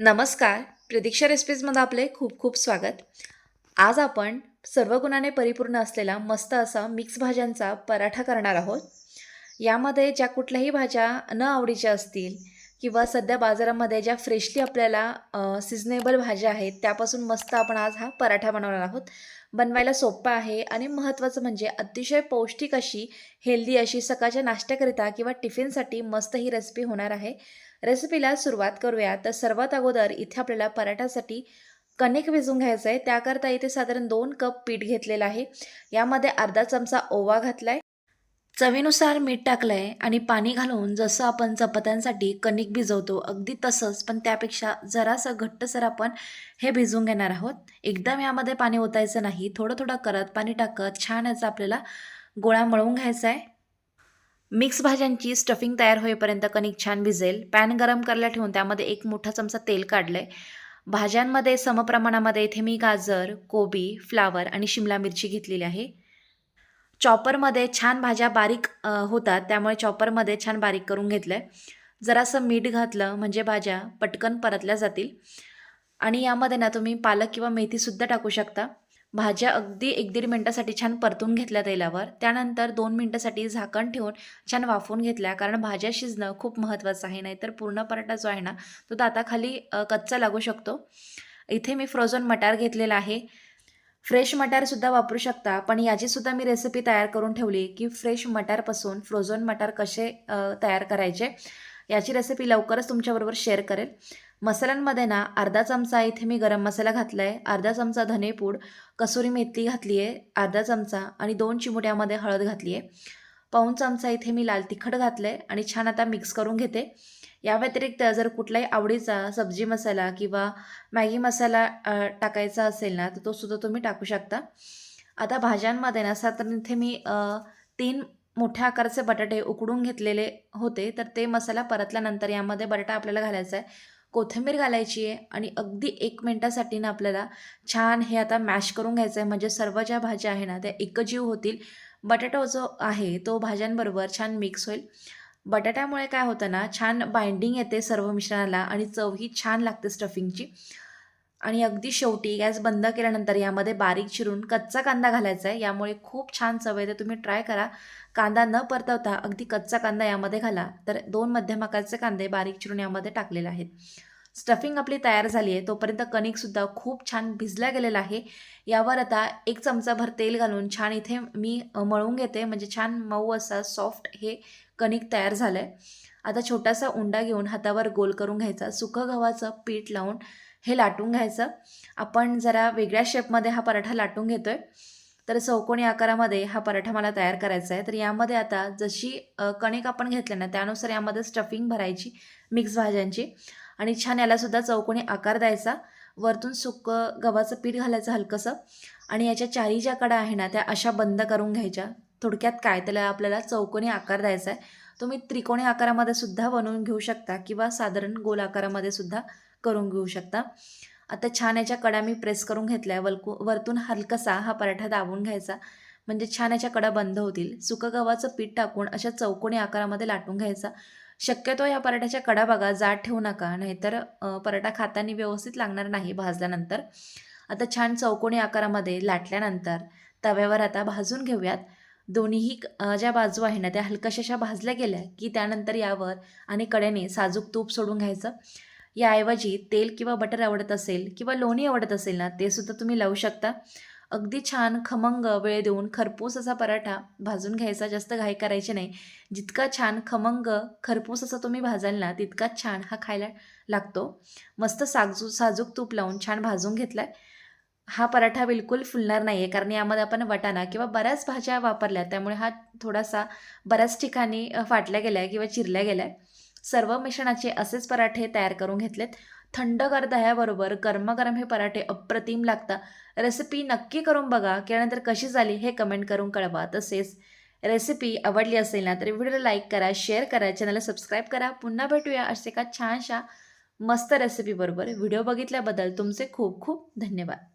नमस्कार. प्रतीक्षा रेसिपीजमध्ये आपले खूप खूप स्वागत. आज आपण सर्व गुणाने परिपूर्ण असलेला मस्त असा मिक्स भाज्यांचा पराठा करणार आहोत. यामध्ये ज्या कुठल्याही भाज्या न आवडीच्या असतील किंवा सध्या बाजारामध्ये ज्या फ्रेशली आपल्याला सिजनेबल भाज्या आहेत त्यापासून मस्त आपण आज हा पराठा बनवणार आहोत. बनवायला सोपा आहे आणि महत्त्वाचं म्हणजे अतिशय पौष्टिक अशी हेल्दी अशी सकाळच्या नाश्त्याकरिता किंवा टिफिनसाठी मस्त ही रेसिपी होणार आहे. रेसिपीला सुरुवात करूया. तर सर्वात अगोदर इथे आपल्याला पराठ्यासाठी कणिक भिजवून घ्यायचं आहे. त्याकरता इथे साधारण दोन कप पीठ घेतलेलं आहे. यामध्ये अर्धा चमचा ओवा घातला आहे चवीनुसार मीठ टाकलं आहे आणि पाणी घालून जसं आपण चपात्यांसाठी कणिक भिजवतो अगदी तसंच. पण त्यापेक्षा जरासं घट्टसर आपण हे भिजवून घेणार आहोत. एकदम यामध्ये पाणी ओतायचं नाही थोडं थोडं करत पाणी टाकत छान याचा आपल्याला गोळा मळवून घ्यायचा आहे मिक्स भाज्यांची स्टफिंग तयार होईपर्यंत कणिक छान भिजेल. पॅन गरम करायला ठेवून त्यामध्ये एक मोठा चमचा तेल काढलं आहे भाज्यांमध्ये समप्रमाणामध्ये इथे मी गाजर कोबी फ्लावर आणि शिमला मिरची घेतलेली आहे. चॉपरमध्ये छान भाज्या बारीक होतात. त्यामुळे चॉपरमध्ये छान बारीक करून घेतलं आहे जरासं मीठ घातलं म्हणजे भाज्या पटकन परतल्या जातील. आणि यामध्ये ना तुम्ही पालक किंवा मेथीसुद्धा टाकू शकता. भाज्या अगदी एक दीड मिनटासाठी छान परतून घेतल्या तेलावर. त्यानंतर दोन मिनटासाठी झाकण ठेवून छान वाफवून घेतल्या. कारण भाज्या शिजणं खूप महत्त्वाचं आहे. नाहीतर पूर्ण पराठा जो आहे ना तो दाताखाली कच्चा लागू शकतो. इथे मी फ्रोझन मटार घेतलेला आहे. फ्रेश मटारसुद्धा वापरू शकता. पण याचीसुद्धा मी रेसिपी तयार करून ठेवली की फ्रेश मटारपासून फ्रोझन मटार कसे तयार करायचे याची रेसिपी लवकरच तुमच्याबरोबर शेअर करेल. मसाल्यांमध्ये ना अर्धा चमचा इथे मी गरम मसाला घातला आहे अर्धा चमचा धनेपूड कसुरी मेथी घातली आहे अर्धा चमचा आणि दोन चिमुट्यामध्ये हळद घातली आहे पाऊण चमचा इथे मी लाल तिखट घातलं आहे आणि छान आता मिक्स करून घेते. या व्यतिरिक्त जर कुठलाही आवडीचा सब्जी मसाला किंवा मॅगी मसाला टाकायचा असेल ना तर तो सुद्धा तुम्ही टाकू शकता. आता भाज्यांमध्ये ना साधारण इथे मी तीन मोठ्या आकाराचे बटाटे उकडून घेतलेले होते. तर ते मसाला परतल्यानंतर यामध्ये बटाटा आपल्याला घालायचा आहे. कोथिंबीर घालायची आहे आणि अगदी एक मिनटासाठी ना आपल्याला छान हे आता मॅश करून घ्यायचं आहे. म्हणजे सर्व ज्या भाज्या आहे ना त्या एकजीव होतील. बटाटा जो आहे तो भाज्यांबरोबर छान मिक्स होईल. बटाट्यामुळे काय होतं ना छान बाइंडिंग येते सर्व मिश्रणाला आणि चवही छान लागते स्टफिंगची आणि अगदी शेवटी गॅस बंद केल्यानंतर यामध्ये बारीक चिरून कच्चा कांदा घालायचा आहे. यामुळे खूप छान चव येते. तुम्ही ट्राय करा. कांदा न परतवता अगदी कच्चा कांदा यामध्ये घाला. तर दोन मध्यम आकारचे कांदे बारीक चिरून यामध्ये टाकलेले आहेत. स्टफिंग आपली तयार झाली आहे तोपर्यंत कणिकसुद्धा खूप छान भिजला गेलेला आहे. यावर आता एक चमचाभर तेल घालून छान इथे मी मळून घेते. म्हणजे छान मऊ असा सॉफ्ट हे कणिक तयार झालं आहे आता छोटासा उंडा घेऊन हातावर गोल करून घ्यायचा. सुकं गव्हाचं पीठ लावून हे लाटून घ्यायचं. आपण जरा वेगळ्या शेपमध्ये हा पराठा लाटून घेतो आहे तर चौकोनी आकारामध्ये हा पराठा मला तयार करायचा आहे. तर यामध्ये आता जशी कणिक आपण घेतले ना त्यानुसार यामध्ये स्टफिंग भरायची मिक्स भाज्यांची. आणि छान यालासुद्धा चौकोनी आकार द्यायचा. वरतून सुकं गव्हाचं पीठ घालायचं हलकंसं. आणि याच्या चारी ज्या कडा आहे ना त्या अशा बंद करून घ्यायच्या. थोडक्यात काय त्याला आपल्याला चौकोनी आकार द्यायचा आहे. तुम्ही त्रिकोणी आकारामध्ये सुद्धा बनवून घेऊ शकता किंवा साधारण गोल आकारामध्ये सुद्धा करून घेऊ शकता. आता छान याच्या कडा मी प्रेस करून घेतल्या. वलकू वरतून हलकासा हा पराठा दाबून घ्यायचा. म्हणजे छान याच्या कडा बंद होतील. सुकं गव्हाचं पीठ टाकून अशा चौकोनी आकारामध्ये लाटून घ्यायचा. शक्यतो या पराठ्याच्या कडा बघा जाड ठेवू नका नाहीतर पराठा खाताना व्यवस्थित लागणार नाही भाजल्यानंतर. आता छान चौकोनी आकारामध्ये लाटल्यानंतर तव्यावर आता भाजून घेऊयात. दोन्हीही ज्या बाजू आहे ना त्या हलकशाशा भाजल्या गेल्या की त्यानंतर यावर आणि कड्याने साजूक तूप सोडून घ्यायचं. याऐवजी तेल किंवा बटर आवडत असेल किंवा लोणी आवडत असेल ना ते सुद्धा तुम्ही लावू शकता. अगदी छान खमंग वेळ देऊन खरपूस असा पराठा भाजून घ्यायचा जास्त घाई करायची नाही. जितका छान खमंग खरपूस असा तुम्ही भाजाल ना तितकाच छान हा खायला लागतो. मस्त साजू साजूक तूप लावून छान भाजून घेतला हा पराठा बिलकुल फुलणार नाही आहे कारण यामध्ये आपण वटाणा किंवा बऱ्याच भाज्या वापरल्या त्यामुळे हा थोडासा बऱ्याच ठिकाणी फाटल्या गेला आहे किंवा चिरल्या गेला आहे सर्व मिश्रणाचे असेच पराठे तयार करून घेतलेत. थंडगार दह्याबरोबर गरमागरम हे पराठे अप्रतिम लागतात. रेसिपी नक्की करून बघा केल्यानंतर कशी झाली हे कमेंट करून कळवा. तसेच रेसिपी आवडली असेल ना तर व्हिडिओला लाईक करा शेअर करा चॅनलला सबस्क्राईब करा. पुन्हा भेटूया असे एका छानशा मस्त रेसिपीबरोबर व्हिडिओ बघितल्याबद्दल तुमचे खूप खूप धन्यवाद.